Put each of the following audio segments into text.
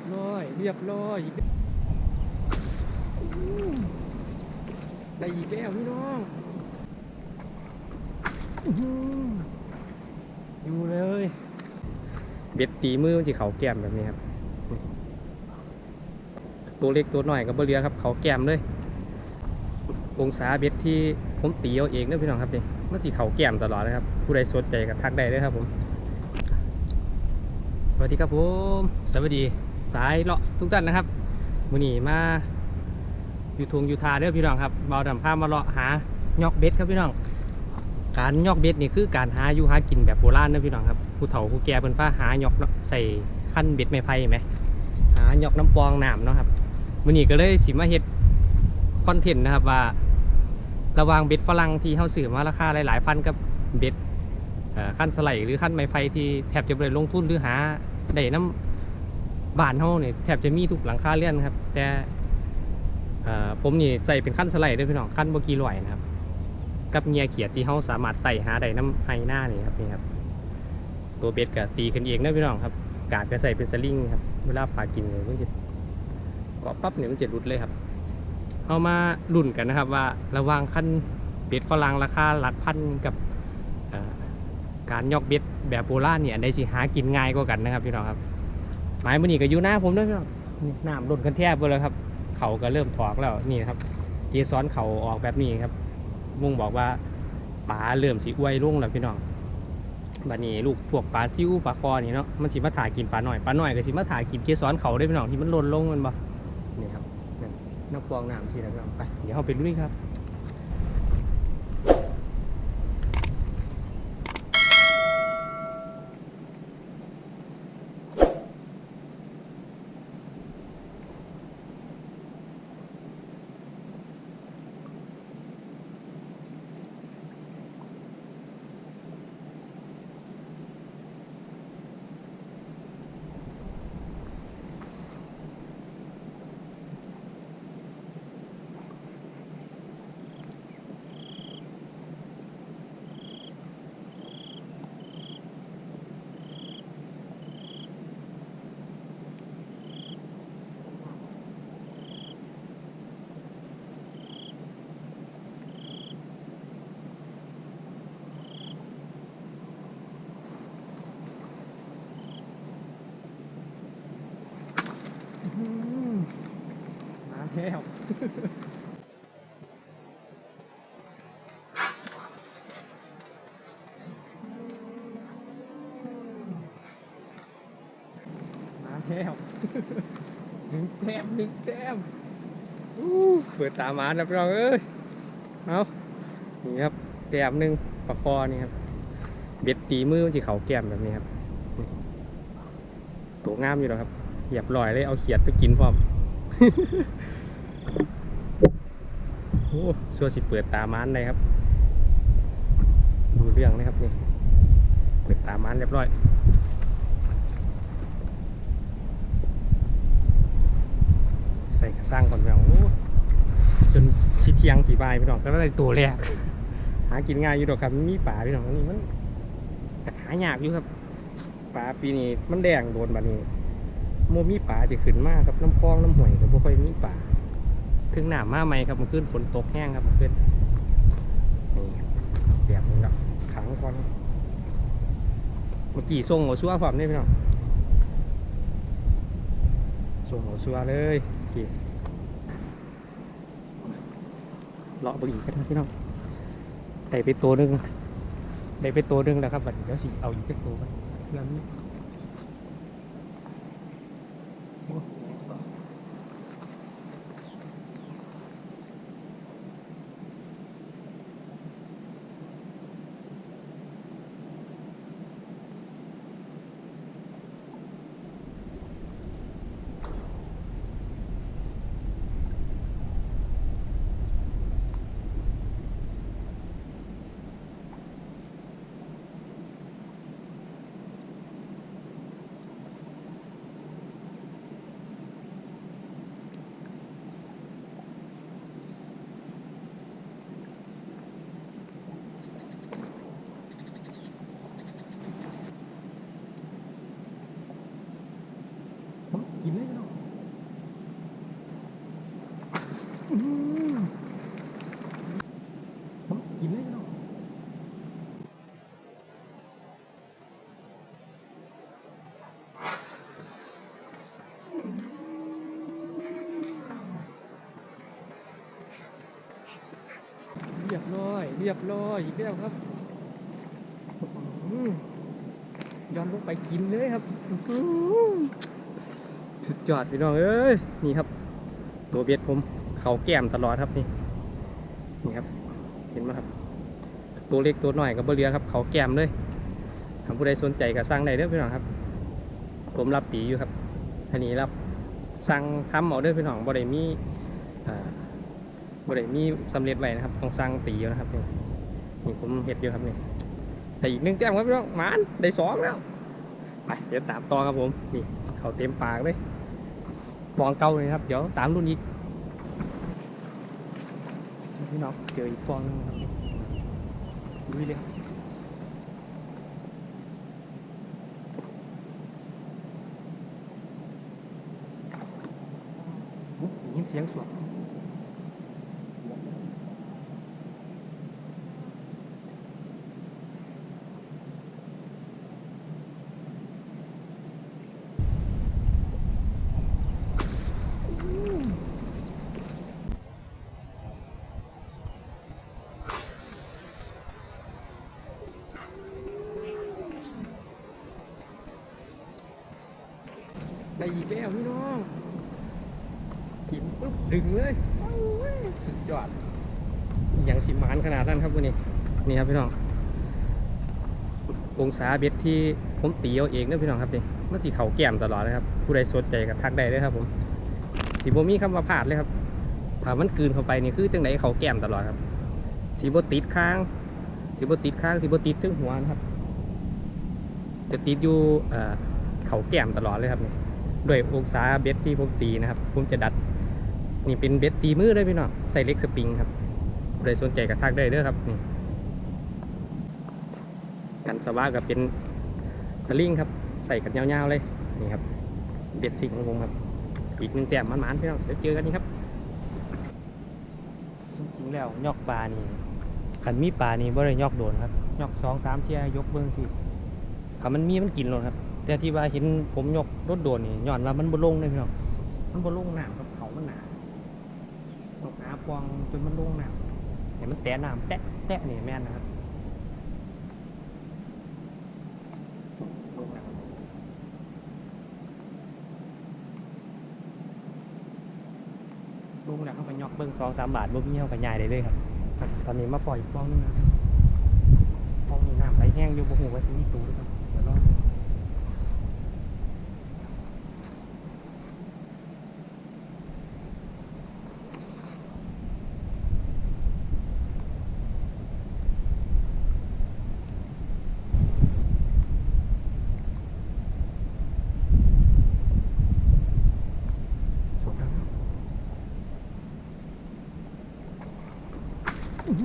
บร้อย เรียบร้อยอู้ได้อีกแล้วพี่น้องอื้อหืออยู่เลย เบ็ดตีมือมันจะเขาแก้มแบบนี้ครับ ตัวเล็กตัวน้อยกับบเรือครับ เขาแก้มเลย องศาเบ็ดที่ผมตีเอาเองเด้อพี่น้องครับนี่มันสีเขาแก้มตลอดเลยครับ ผู้ใดสนใจก็ทักได้เลยครับผม สวัสดีครับผม สวัสดี สายเลาะทุกท่านนะครับมือนี้มาอยู่ทงอยู่ทาเด้อพี่น้องครับเบาดำผ้ามาเลาะหายอกเบ็ดครับพี่น้อง การยอกเบ็ดนี่คือการหาอยู่หากินแบบโบราณนะพี่น้องครับผู้เฒ่าผู้แก่เพิ่นพาหายอกใส่ขั้นเบ็ดไม้ไผ่ไหมหายอกน้ำปองน้ำเนาะครับมื้อนี้ก็เลยสิมาเฮ็ดคอนเทนต์นะครับว่าระวางเบ็ดฝรั่งที่เฮาซื้อมาราคาหลายๆพันกับเบ็ดขั้นสไลด์หรือขั้นไม้ไผ่ที่แทบจะได้ลงทุนหรือหาได้น้ำ บ้านเฮาเนี่ยแทบจะมีทุกหลังคาเรือนครับ แต่ผมนี่ใส่เป็นขั้นสไลด์ด้วยพี่น้องขั้นบ่กี่ร้อยนะครับกับเงียเขียดที่เขาสามารถไต่หาได้น้ำไฮหน้านี่ครับนี่ครับ ตัวเบ็ดก็ตีขึ้นเองนะพี่น้องครับ กาดก็ใส่เป็นสลิงครับเวลาปลากินเลยมันจะเกาะปั๊บเนี่ยมันจะรุดเลยครับเอามาลุ่นกันนะครับว่าระว่างขั้นเบ็ดฝรั่งราคาหลักพันกับการยอกเบ็ดแบบโบราณเนี่ยอันใดสิหากินง่ายกว่ากันนะครับพี่น้องครับ หมายมันนี่ก็อยู่หน้าผมด้วยพี่น้องน้ำล้นกันแทบไปเลยครับ เขาก็เริ่มถอกแล้วนี่ครับ เกสรเขาออกแบบนี้ครับ มุงบอกว่าปลาเริ่มสีอวยลงแล้วพี่น้องบัดนี้ลูกพวกปลาซิวปลาคอนี่เนาะมันสิมาถ่ายกินปลาหน่อยปลาหน่อยก็สิมาถ่ายกินเกสรเขาได้พี่น้องที่มันหล่นลงมันบ่นี่ครับน้ำฟองน้ำที่นะครับไปเดี๋ยวเราไปลุยครับ แล้วมาแล้วหนึ่งแต้มหนึ่งแต้มอู้เปิดตามาแล้วพี่น้องเอ้ยเอานี่ครับแต้มหนึ่งปลาคอนี่ครับ เบ็ดตีมือมันจะเขาแก้มแบบนี้ครับตัวงามอยู่แล้วครับเหยียบลอยเลยเอาเขียดไปกินพร้อม โอ้สัวสิเปิดตามานเลยครับ ดูเรื่องนะครับนี่เปิดตามานเรียบร้อยใส่กระสร้างก่อนพี่น้องจนชิดเทียงสีบายพี่น้องก็ได้ตัวแรก หากินง่ายอยู่ดอกครับมีป่าพี่น้องนี่มันจะหายากอยู่ครับป่าปีนี้มันแดงโดนแบบนี้โมมีป่าจะขึ้นมากครับน้ำคลองน้ำห้วยก็บ่ค่อยมีป่า ถึงหนามมาไหมครับมันขึ้นฝนตกแห้งครับมันขึ้นนี่เปียกมันก็ขังก่อนเมื่อกี้ส่งหัวซัวพร้อมนี่พี่น้องส่งหัวซัวเลยโอเคเลาะเบอีกกันพี่น้องได้ไปตัวนึงได้ไปตัวนึงแล้วครับบัดเดี๋ยวสิเอาอีกสักตัวไป กินเลยเนาะกินเลยเนาะเรียบร้อย เรียบร้อยอีกแล้วครับย้อนลงไปกินเลยครับ สุดยอดพี่น้องเอ้ยนี่ครับ ตัวเบ็ดผมเขาแก้มตลอดครับนี่นี่ครับ เห็นไหมครับ ตัวเล็กตัวน้อยกับบเรือครับ เขาแก้มเลยถ้าผู้ใดสนใจก็สั่งได้เด้อพี่น้องครับ ผมรับตีอยู่ครับอันนี้รับสั่งทำเอาเด้อพี่น้องบ่ได้มีบ่ได้มีสำเร็จไว้นะครับต้องสั่งตีอยู่นะครับนี่นี่ผมเห็ดอยู่ครับนี่แต่อีกนึงแต้มครับพี่น้องหมานได้สองแล้วไปเดี๋ยวตามต่อครับผมนี่เขาเต็มปากเลย ปองเก่าเลยครับ เดี๋ยวตามรุ่นอีกพี่น้องเจออีกฟองนึงครับดูเลยครับอุ๊ยได้ยินเสียงสวด อีกแล้วพี่น้องกินปุ๊บดึงเลยโอ้ยสุดยอดอย่างสิมานขนาดนั้นครับวันนี้นี่ครับพี่น้ององศาเบ็ดที่ผมตีเอาเองเด้อพี่น้องครับนี่มันสีเขาแก้มตลอดเลยครับ ผู้ใดสนใจก็ทักได้เลยครับผมสีโบมีคำว่าพลาดเลยครับถ้ามันกลืนเข้าไปนี่คือจังไหนเขาแก้มตลอดครับสีโบติดค้างสีโบติดค้างสีโบติดถึงหัวนะครับ จะติดอยู่เอ่อเขาแก้มตลอดเลยครับนี่ ด้วยองศาเบ็ดที่ผมตีนะครับ ผมจะดัด นี่เป็นเบ็ดตีมือได้พี่น้องใส่เล็กสปริงครับใครสนใจก็ทักได้เด้อครับนี่กันสว่ากับเป็นสลิงครับ ใส่กันยาวๆเลยนี่ครับเบ็ดสิงของผมครับ อีกหนึ่งแต้มมันๆพี่น้องเดี๋ยวเจอกันนี่ครับจริงๆแล้วยอกปลานี่ขันมีปลานี่บ่ได้ยอกโดนครับยอกสองสามเชียยกเบิ้งสิถ้ามันมีมันกินโลดครับ แต่ที่ว่าเห็นผมยกรถโดนนี่ย้อนว่ามันบ่ลงเลยพี่น้องมันบ่ลงน้ำครับเขามันหนาตกหาปวงจนมันลงน้ำเห็นมันแตะน้ำแตะแตะนี่แม่นนะครับลงน้ำลงแล้วเข้าไปยอกเบิ้งสองสามบาทบ่มีเฮากับยายได้เลยครับครับ ตอนนี้มาปล่อยอีกปองนึงนะครับปองนี้น้ำไหลแห้งอยู่บ่ฮู้ว่าสิมีตูหรือเปล่าเดี๋ยวลองดูจบแล้วครับ อย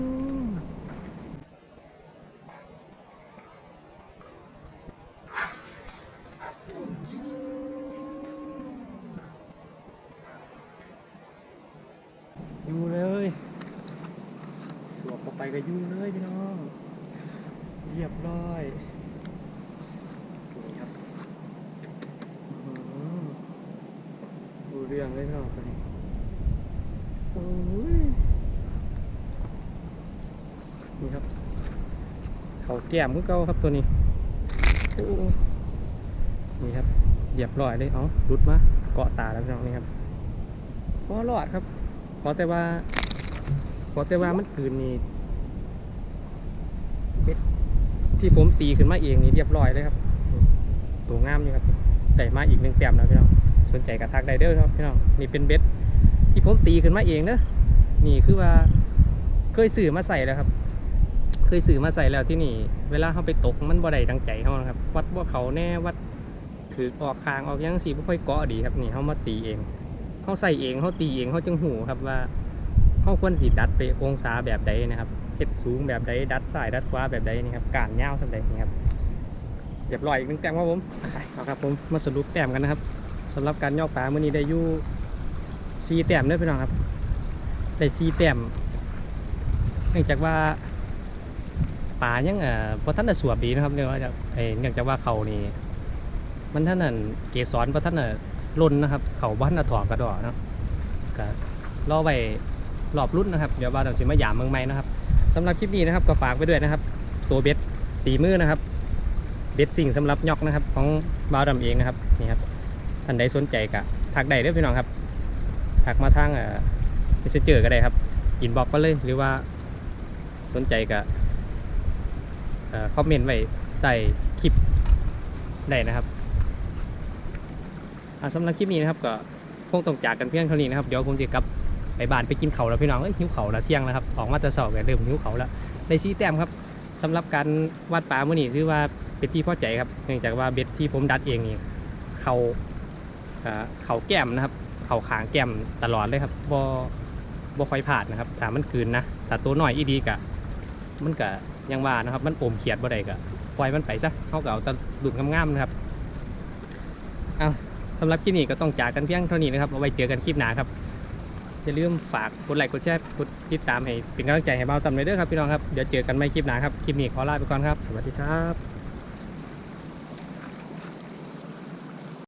ู่เลย สวมเข้าไปก็อยู่เลยพี่น้อง เรียบร้อยนี่ครับดูเรื่องเลยเนาะคนนี้โอ้ย นี่ครับ เขาแก้มคือเก่าครับตัวนี้นี่ครับเรียบร้อยเลยเอารุดมาเกาะตาแล้วพี่น้องนี่ครับพอรอดครับ ขอแต่ว่า ขอแต่ว่ามันคืนนี่เบ็ดที่ผมตีขึ้นมาเองนี่เรียบร้อยเลยครับตัวงามอยู่ครับแต่มาอีกหนึ่งแต้มแล้วพี่น้องสนใจกระทักไดเดอร์ครับพี่น้องนี่เป็นเบ็ดที่ผมตีขึ้นมาเองเนอะนี่คือว่าเคยสื่อมาใส่แล้วครับ เคยสื่อมาใส่แล้วที่นี่ เวลาเขาไปตกมันบ่ได้ดังใจเขานะครับ วัดว่าเขาแน่วัดถือออกคางออกยังสีบ่ค่อยเกาะดีครับนี่เขามาตีเองเขาใส่เองเขาตีเองเขาจึงหูครับว่าเขาควรสีดัดไปองศาแบบใดนะครับเฮ็ดสูงแบบใดดัดสายดัดขวาแบบใดนี่ครับการยาสักใดนี่ครับเรียบร้อยอีกหนึ่งแต้มครับผมเอาครับผมมาสรุปแต้มกันนะครับสำหรับการยอกปลาเมื่อนี้ได้ยู่สี่แต้มเด้อพี่น้องครับได้สี่แต้มเนื่องจากว่า ปลายังเอ่อพอท่านน่ะสวบดีนะครับเนื่องจากเอ่อเนื่องจากว่าเขานี่มันท่านนั่นเกสรพระท่านน่ะล้นนะครับ เขาบ้านน่ะถอกกระดอกนะก็รอไว้รอบรุ่นนะครับเดี๋ยวบ่าวดำสิมาหยามเมืองใหม่นะครับสำหรับคลิปนี้นะครับก็ฝากไปด้วยนะครับ ตัวเบ็ดตีมือนะครับ เบ็ดสิ่งสำหรับยอกนะครับ ของบาวดำเองนะครับนี่ครับท่านใดสนใจกะทักได้เด้อพี่น้องครับทักมาทางเอ่อเจอก็ได้ครับอินบ็อกก็เลยหรือว่าสนใจกะเอ่อ คอมเมนต์ไว้ใต้คลิปได้นะครับสำหรับคลิปนี้นะครับก็คงต้องจากกันเพียงเท่านี้นะครับเดี๋ยวผมจะกลับไปบ้านไปกินเขาแล้วพี่น้องเอ้ยหิวเขาแล้วเที่ยงแล้วครับออกมาแต่สาร์กันเริ่มหิวเขาแล้วได้ชี้แต้มครับสำหรับการวาดปลาเมื่อนี้ถือว่าเป็นที่พอใจครับเนื่องจากว่าเบ็ดที่ผมดัดเองนี่เขาเอ่อเขาแก้มนะครับ เขาขางแก้มตลอดเลยครับบ่บ่ค่อยพลาดนะครับถ้ามันคืนนะแต่ตัวหน่อยอีดีกะ มันกะยังว่านะครับ มันอมเขียดบ่ได้ก็ปล่อยมันไปซะเขาก็เอาตะดุดงามๆนะครับเอาสำหรับคลิปนี้ก็ต้องจากกันเพียงเท่านี้นะครับเอาไว้เจอกันคลิปหน้าครับอย่าลืมฝากกดไลค์กดแชร์กดติดตามให้เป็นกำลังใจให้เบาตำเลยเด้อครับพี่น้องครับเดี๋ยวเจอกันใหม่คลิปหน้าครับคลิปนี้ขอลาไปก่อนครับ สวัสดีครับ